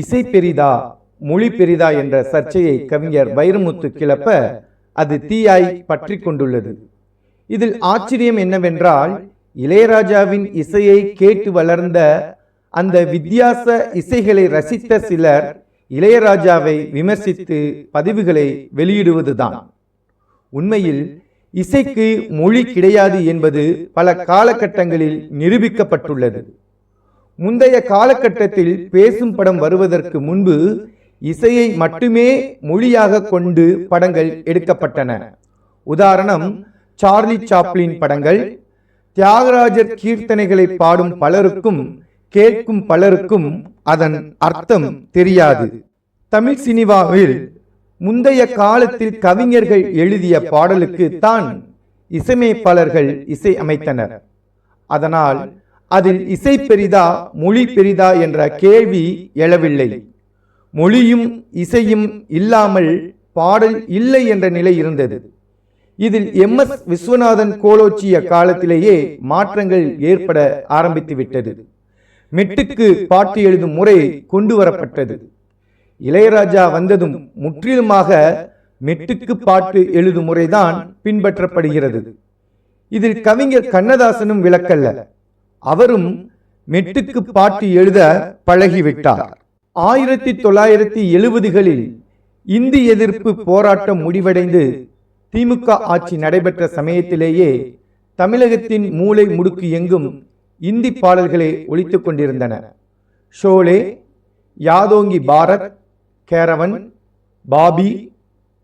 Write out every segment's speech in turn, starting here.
இசை பெரிதா மொழி பெரிதா என்ற சர்ச்சையை கவிஞர் வைரமுத்து கிளப்ப அது தீயாய் பற்றி கொண்டுள்ளது. இதில் ஆச்சரியம் என்னவென்றால் இளையராஜாவின் இசையை கேட்டு வளர்ந்த அந்த வித்தியாச இசைகளை ரசித்த சிலர் இளையராஜாவை விமர்சித்து பதிவுகளை வெளியிடுவதுதான். உண்மையில் இசைக்கு மொழி கிடையாது என்பது பல காலகட்டங்களில் நிரூபிக்கப்பட்டுள்ளது. முந்தைய காலகட்டத்தில் பேசும் படம் வருவதற்கு முன்பு இசையை மட்டுமே மொழியாக கொண்டு படங்கள் எடுக்கப்பட்டன. உதாரணம் சார்லி சாப்ளின் படங்கள். தியாகராஜர் கீர்த்தனைகளை பாடும் பலருக்கும் கேட்கும் பலருக்கும் அதன் அர்த்தம் தெரியாது. தமிழ் சினிமாவில் முந்தைய காலத்தில் கவிஞர்கள் எழுதிய பாடலுக்கு தான் இசையமைப்பாளர்கள் இசை அமைத்தனர். அதனால் அதில் இசை பெரிதா மொழி பெரிதா என்ற கேள்வி எழவில்லை. மொழியும் இசையும் இல்லாமல் பாடல் இல்லை என்ற நிலை இருந்தது. இதில் எம் எஸ் விஸ்வநாதன் கோலோச்சிய காலத்திலேயே மாற்றங்கள் ஏற்பட ஆரம்பித்து விட்டது. மெட்டுக்கு பாட்டு எழுதும் முறை கொண்டு வரப்பட்டது. இளையராஜா வந்ததும் முற்றிலுமாக மெட்டுக்கு பாட்டு எழுதும் முறைதான் பின்பற்றப்படுகிறது. இதில் கவிஞர் கண்ணதாசனும் விளக்கல்ல. அவரும் மெட்டுக்கு பாட்டு எழுத பழகிவிட்டார். ஆயிரத்தி தொள்ளாயிரத்தி எழுபதுகளில் இந்தி எதிர்ப்பு போராட்டம் முடிவடைந்து திமுக ஆட்சி நடைபெற்ற சமயத்திலேயே தமிழகத்தின் மூளை முடுக்கு எங்கும் இந்தி பாடல்களே ஒலித்துக் கொண்டிருந்தன. ஷோலே யாதோங்கி பாரத் கேரவன் பாபி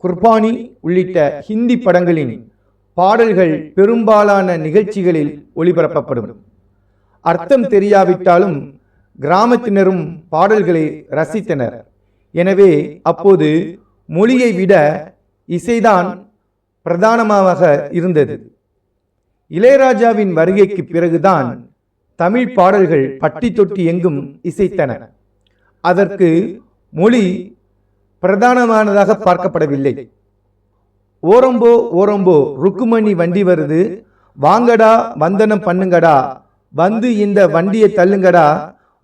குர்பானி உள்ளிட்ட ஹிந்தி படங்களின் பாடல்கள் பெரும்பாலான நிகழ்ச்சிகளில் ஒளிபரப்பப்படும். அர்த்தம் தெரியாவிட்டாலும் கிராமத்தினரும் பாடல்களை ரசித்தனர். எனவே அப்போது மொழியை விட இசைதான் பிரதானமாக இருந்தது. இளையராஜாவின் வருகைக்கு பிறகுதான் தமிழ் பாடல்கள் பட்டி தொட்டி எங்கும் இசைத்தன. அதற்கு மொழி பிரதானமானதாக பார்க்கப்படவில்லை. ஓரம்போ ஓரம்போ ருக்குமணி வண்டி வருது. வாங்கடா வந்தனம் பண்ணுங்கடா வந்து இந்த வண்டியை தள்ளுங்கடா.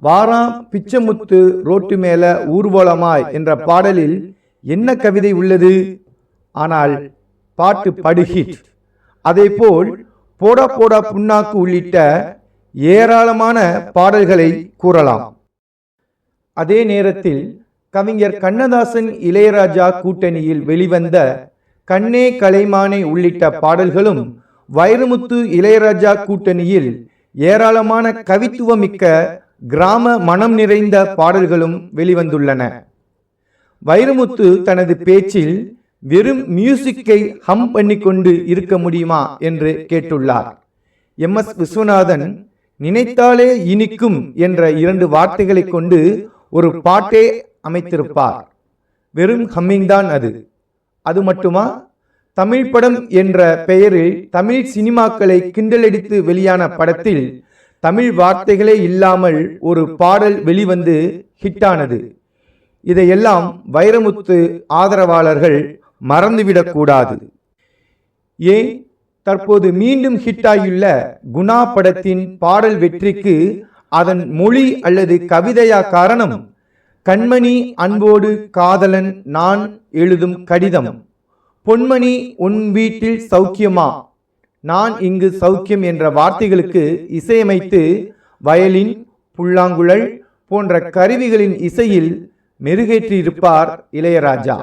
வாராம் பிச்சமுத்து ரோட்டு மேல ஊர்வலமாய் என்ற பாடலில் என்ன கவிதை உள்ளது? ஆனால் பாட்டு படுஹிட் அதேபோல் போடா போடா புண்ணாக்கு உள்ளிட்ட ஏராளமான பாடல்களை கூறலாம். அதே நேரத்தில் கவிஞர் கண்ணதாசன் இளையராஜா கூட்டணியில் வெளிவந்த கண்ணே கலைமானே உள்ளிட்ட பாடல்களும் வைரமுத்து இளையராஜா கூட்டணியில் ஏராளமான கவித்துவமிக்க கிராம மனம் நிறைந்த பாடல்களும் வெளிவந்துள்ளன. வைரமுத்து தனது பேச்சில் வெறும் மியூசிக்கை ஹம் பண்ணிக்கொண்டு இருக்க முடியுமா என்று கேட்டுள்ளார். எம். எஸ். விஸ்வநாதன் நினைத்தாலே இனிக்கும் என்ற இரண்டு வார்த்தைகளை கொண்டு ஒரு பாட்டே அமைத்திருப்பார். வெறும் ஹம்மிங் தான் அது. அது மட்டுமா? தமிழ் படம் என்ற பெயரில் தமிழ் சினிமாக்களை கிண்டலடித்து வெளியான படத்தில் தமிழ் வார்த்தைகளே இல்லாமல் ஒரு பாடல் வெளிவந்து ஹிட்டானது. இதையெல்லாம் வைரமுத்து ஆதரவாளர்கள் மறந்துவிடக்கூடாது. ஏன்? தற்போது மீண்டும் ஹிட்டாகியுள்ள குணா படத்தின் பாடல் வெற்றிக்கு அதன் மொழி அல்லது கவிதையா காரணம் கண்மணி அன்போடு காதலன் நான் எழுதும் கடிதம். பொன்மணி உன் வீட்டில் சௌக்கியமா? நான் இங்கு சௌக்கியம் என்ற வார்த்தைகளுக்கு இசையமைத்து வயலின் புல்லாங்குழல் போன்ற கருவிகளின் இசையில் மெருகேற்றியிருப்பார் இளையராஜா.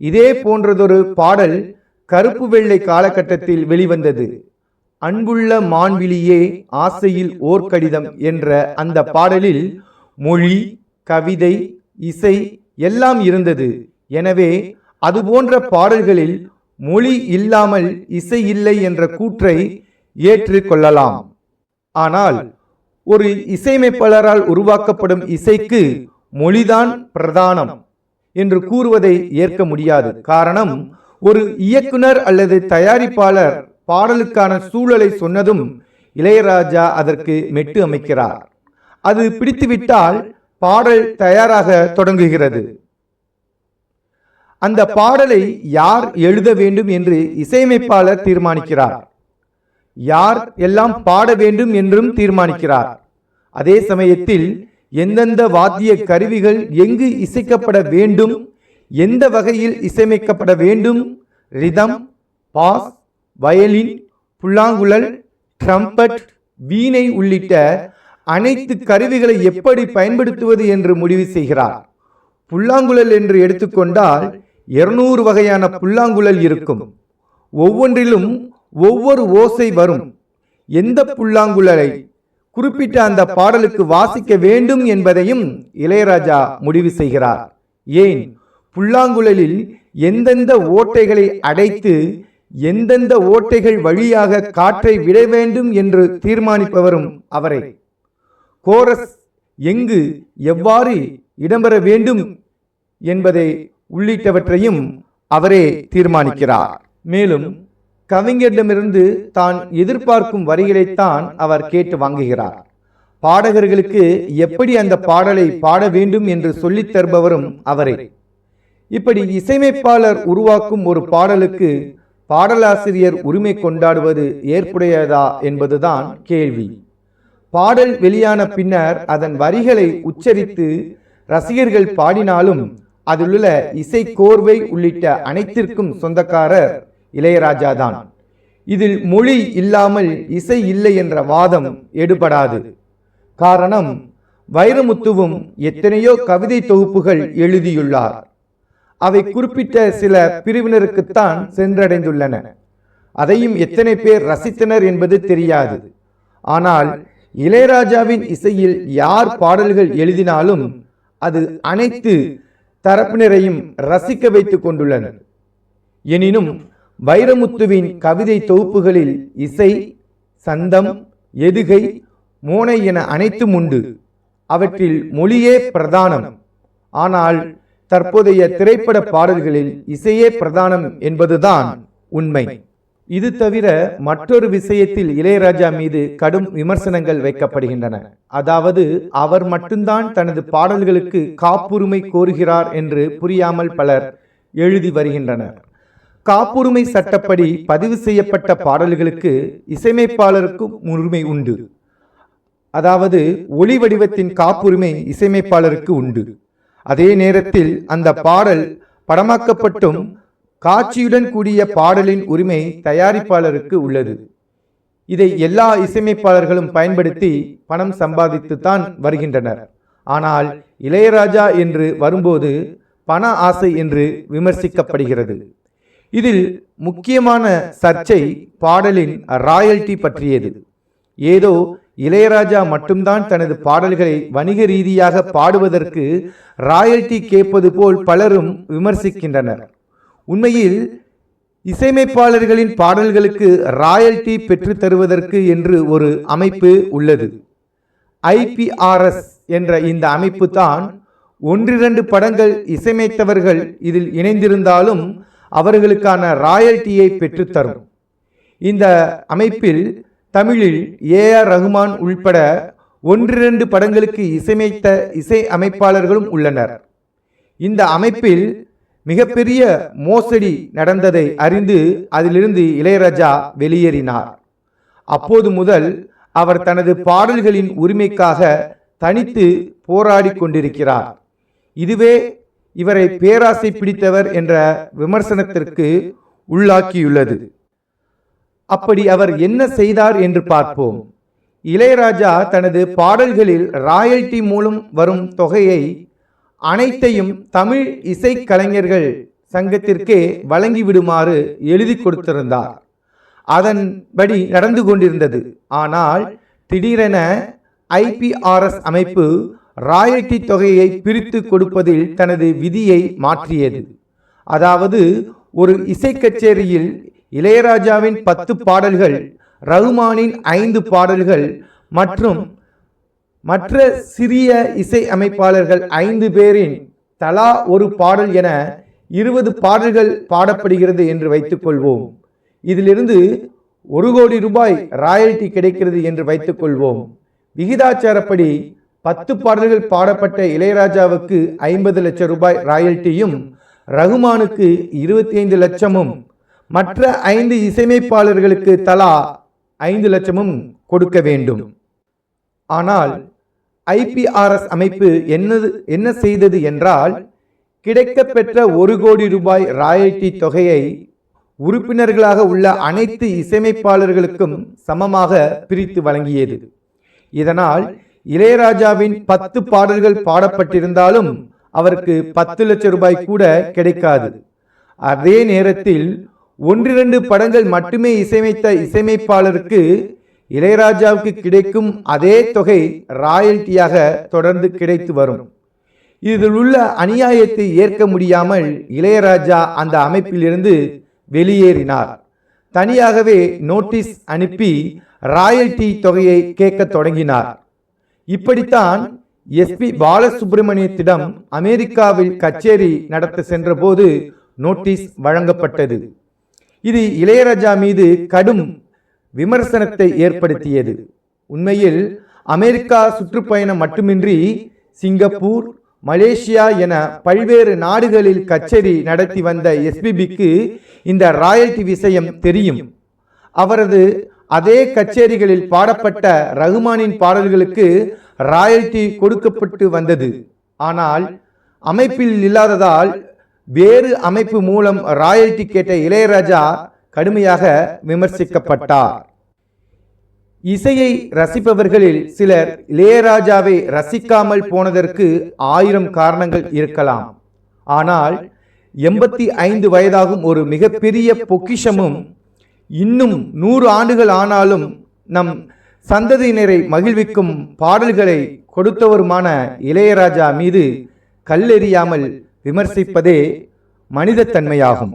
இதே போன்றதொரு பாடல் கருப்பு வெள்ளை காலகட்டத்தில் வெளிவந்தது. அன்புள்ள மான்விழியே ஆசையில் ஓர் கடிதம் என்ற அந்த பாடலில் மொழி கவிதை இசை எல்லாம் இருந்தது. எனவே அதுபோன்ற பாடல்களில் மொழி இல்லாமல் இசை இல்லை என்ற கூற்றை ஏற்றுக்கொள்ளலாம் ஆனால் ஒரு இசையமைப்பாளரால் உருவாக்கப்படும் இசைக்கு மொழிதான் பிரதானம் என்று கூறுவதை ஏற்க முடியாது. காரணம் ஒரு இயக்குனர் அல்லது தயாரிப்பாளர் பாடலுக்கான சூழலை சொன்னதும் இளையராஜா அதற்கு மெட்டு அமைக்கிறார். அது பிடித்துவிட்டால் பாடல் தயாராக தொடங்குகிறது. அந்த பாடலை யார் எழுத வேண்டும் என்று இசையமைப்பாளர் தீர்மானிக்கிறார். யார் எல்லாம் பாட வேண்டும் என்றும் தீர்மானிக்கிறார். அதே சமயத்தில் எந்தெந்த வாத்திய கருவிகள் எங்கு இசைக்கப்பட வேண்டும் எந்த வகையில் இசையமைக்கப்பட வேண்டும் ரிதம் பாஸ் வயலின் புல்லாங்குழல் ட்ரம்பட் வீணை உள்ளிட்ட அனைத்து கருவிகளை எப்படி பயன்படுத்துவது என்று முடிவு செய்கிறார். புல்லாங்குழல் என்று எடுத்துக்கொண்டால் இருநூறு வகையான புல்லாங்குழல் இருக்கும். ஒவ்வொன்றிலும் ஒவ்வொரு ஓசை வரும். எந்த புல்லாங்குழலை குறிப்பிட்ட அந்த பாடலுக்கு வாசிக்க வேண்டும் என்பதையும் இளையராஜா முடிவு செய்கிறார். ஏன்? புல்லாங்குழலில் எந்தெந்த ஓட்டைகளை அடைத்து எந்தெந்த ஓட்டைகள் வழியாக காற்றை விட வேண்டும் என்று தீர்மானிப்பவரும் அவரே. கோரஸ் எங்கு எவ்வாறு இடம்பெற வேண்டும் என்பதை உள்ளிட்டவற்றையும் அவரே தீர்மானிக்கிறார். மேலும் கவிஞரிடமிருந்து தான் எதிர்பார்க்கும் வரிகளைத்தான் அவர் கேட்டு வாங்குகிறார். பாடகர்களுக்கு எப்படி அந்த பாடலை பாட வேண்டும் என்று சொல்லித் தருபவரும் அவரே. இப்படி இசையமைப்பாளர் உருவாக்கும் ஒரு பாடலுக்கு பாடலாசிரியர் உரிமை கொண்டாடுவது ஏற்புடையதா என்பதுதான் கேள்வி. பாடல் வெளியான பின்னர் அதன் வரிகளை உச்சரித்து ரசிகர்கள் பாடினாலும் அதிலுள்ள இசை கோர்வை உள்ளிட்ட அனைத்திற்கும் சொந்தக்காரர் இளையராஜா தான் இதில் மொழி இல்லாமல் இசை இல்லை என்ற வாதம் எடுபடாது. காரணம் வைரமுத்துவும் எத்தனையோ கவிதை தொகுப்புகள் எழுதியுள்ளார். அவை குறிப்பிட்ட சில பிரிவினருக்குத்தான் சென்றடைந்துள்ளன. அதையும் எத்தனை பேர் ரசித்தனர் என்பது தெரியாது. ஆனால் இளையராஜாவின் இசையில் யார் பாடல்கள் எழுதினாலும் அது அனைத்து தரப்பினரையும் ரசிக்க வைத்துக் கொண்டுள்ளனர். எனினும் வைரமுத்துவின் கவிதை தொகுப்புகளில் இசை சந்தம் எதுகை மோனை என அனைத்தும் உண்டு. அவற்றில் மொழியே பிரதானம். ஆனால் தற்போதைய திரைப்பட பாடல்களில் இசையே பிரதானம் என்பதுதான் உண்மை. இது தவிர மற்றொரு விஷயத்தில் இளையராஜா மீது கடும் விமர்சனங்கள் வைக்கப்படுகின்றன. அதாவது அவர் மட்டும்தான் தனது பாடல்களுக்கு காப்புரிமை கோருகிறார் என்று புரியாமல் பலர் எழுதி வருகின்றனர். காப்புரிமை சட்டப்படி பதிவு செய்யப்பட்ட பாடல்களுக்கு இசையமைப்பாளருக்கும் உரிமை உண்டு. அதாவது ஒளி வடிவத்தின் காப்புரிமை இசையமைப்பாளருக்கு உண்டு. அதே நேரத்தில் அந்த பாடல் படமாக்கப்பட்டும் காட்சியுடன் கூடிய பாடலின் உரிமை தயாரிப்பாளருக்கு உள்ளது. இதை எல்லா இசையமைப்பாளர்களும் பயன்படுத்தி பணம் சம்பாதித்துத்தான் வருகின்றனர். ஆனால் இளையராஜா என்று வரும்போது பண ஆசை என்று விமர்சிக்கப்படுகிறது. இதில் முக்கியமான சர்ச்சை பாடலின் ராயல்டி பற்றியது. ஏதோ இளையராஜா மட்டும்தான் தனது பாடல்களை வணிக ரீதியாக பாடுவதற்கு ராயல்டி கேட்பது போல் பலரும் விமர்சிக்கின்றனர். உண்மையில் இசையமைப்பாளர்களின் பாடல்களுக்கு ராயல்டி பெற்றுத் தருவதற்கு என்று ஒரு அமைப்பு உள்ளது. ஐபிஆர்எஸ் என்ற இந்த அமைப்பு தான் ஒன்றிரண்டு படங்கள் இசையமைத்தவர்கள் இதில் இணைந்திருந்தாலும் அவர்களுக்கான ராயல்டியை பெற்றுத்தரும் இந்த அமைப்பில் தமிழில் ஏ ஆர் ரகுமான் உள்பட ஒன்றிரண்டு படங்களுக்கு இசையமைத்த இசை அமைப்பாளர்களும் உள்ளனர். இந்த அமைப்பில் மிகப்பெரிய மோசடி நடந்ததை அறிந்து அதிலிருந்து இளையராஜா வெளியேறினார். அப்போது முதல் அவர் தனது பாடல்களின் உரிமைக்காக தனித்து போராடி கொண்டிருக்கிறார். இதுவே இவரை பேராசை பிடித்தவர் என்ற விமர்சனத்திற்கு உள்ளாக்கியுள்ளது. அப்படி அவர் என்ன செய்தார் என்று பார்ப்போம். இளையராஜா தனது பாடல்களில் ராயல்டி மூலம் வரும் தொகையை அனைத்தையும் தமிழ் இசைக்கலைஞர்கள் சங்கத்திற்கே வழங்கிவிடுமாறு எழுதி கொடுத்திருந்தார். அதன்படி நடந்து கொண்டிருந்தது. ஆனால் திடீரென ஐபிஆர்எஸ் அமைப்பு ராயல்டி தொகையை பிரித்து கொடுப்பதில் தனது விதியை மாற்றியது. அதாவது ஒரு இசை கச்சேரியில் இளையராஜாவின் பத்து பாடல்கள் ரகுமானின் ஐந்து பாடல்கள் மற்றும் மற்ற சிறிய இசை அமைப்பாளர்கள் ஐந்து பேரின் தலா ஒரு பாடல் என இருபது பாடல்கள் பாடப்படுகிறது என்று வைத்துக்கொள்வோம் இதிலிருந்து ஒரு கோடி ரூபாய் ராயல்டி கிடைக்கிறது என்று வைத்துக்கொள்வோம் விகிதாச்சாரப்படி பத்து பாடல்கள் பாடப்பட்ட இளையராஜாவுக்கு ஐம்பது லட்சம் ரூபாய் ராயல்ட்டியும் ரகுமானுக்கு இருபத்தி ஐந்து லட்சமும் மற்ற ஐந்து இசையமைப்பாளர்களுக்கு தலா ஐந்து லட்சமும் கொடுக்க வேண்டும். ஆனால் ஐபிஆர்எஸ் அமைப்பு என்னது என்ன செய்தது என்றால் கிடைக்கப்பெற்ற ஒரு கோடி ரூபாய் ராயல்டி தொகையை உறுப்பினர்களாக உள்ள அனைத்து இசையமைப்பாளர்களுக்கும் சமமாக பிரித்து வழங்கியது. இதனால் இளையராஜாவின் பத்து பாடல்கள் பாடப்பட்டிருந்தாலும் அவருக்கு பத்து லட்சம் ரூபாய் கூட கிடைக்காது. அதே நேரத்தில் ஒன்றிரண்டு படங்கள் மட்டுமே இசையமைத்த இசையமைப்பாளருக்கு இளையராஜாவுக்கு கிடைக்கும் அதே தொகை ராயல்ட்டியாக தொடர்ந்து கிடைத்து வரும். இதில் உள்ள அநியாயத்தை ஏற்க முடியாமல் இளையராஜா அந்த அமைப்பிலிருந்து வெளியேறினார். தனியாகவே நோட்டீஸ் அனுப்பி ராயல்டி தொகையை கேட்கத் தொடங்கினார். இப்படித்தான் எஸ்பி பாலசுப்ரமணியத்திடம் அமெரிக்காவில் கச்சேரி நடத்த சென்றபோது நோட்டீஸ் வழங்கப்பட்டது. இது இளையராஜா மீது கடும் விமர்சனத்தை ஏற்படுத்தியது. உண்மையில் அமெரிக்கா சுற்றுப்பயணம் மட்டுமின்றி சிங்கப்பூர் மலேசியா என பல்வேறு நாடுகளில் கச்சேரி நடத்தி வந்த எஸ்பிபிக்கு இந்த ராயல்டி விஷயம் தெரியும். அவரது அதே கச்சேரிகளில் பாடப்பட்ட ரகுமானின் பாடல்களுக்கு ராயல்டி கொடுக்கப்பட்டு வந்தது. ஆனால் அமைப்பில் இல்லாததால் வேறு அமைப்பு மூலம் ராயல்டி கேட்ட இளையராஜா கடுமையாக விமர்சிக்கப்பட்டார். இசையை ரசிப்பவர்களில் சிலர் இளையராஜாவை ரசிக்காமல் போனதற்கு ஆயிரம் காரணங்கள் இருக்கலாம். ஆனால் எண்பத்தி ஐந்து வயதாகும் ஒரு மிகப்பெரிய பொக்கிஷமும் இன்னும் நூறு ஆண்டுகள் ஆனாலும் நம் சந்ததியினரை மகிழ்விக்கும் பாடல்களை கொடுத்தவருமான இளையராஜா மீது கல்லெறியாமல் விமர்சிப்பதே மனிதத்தன்மையாகும்.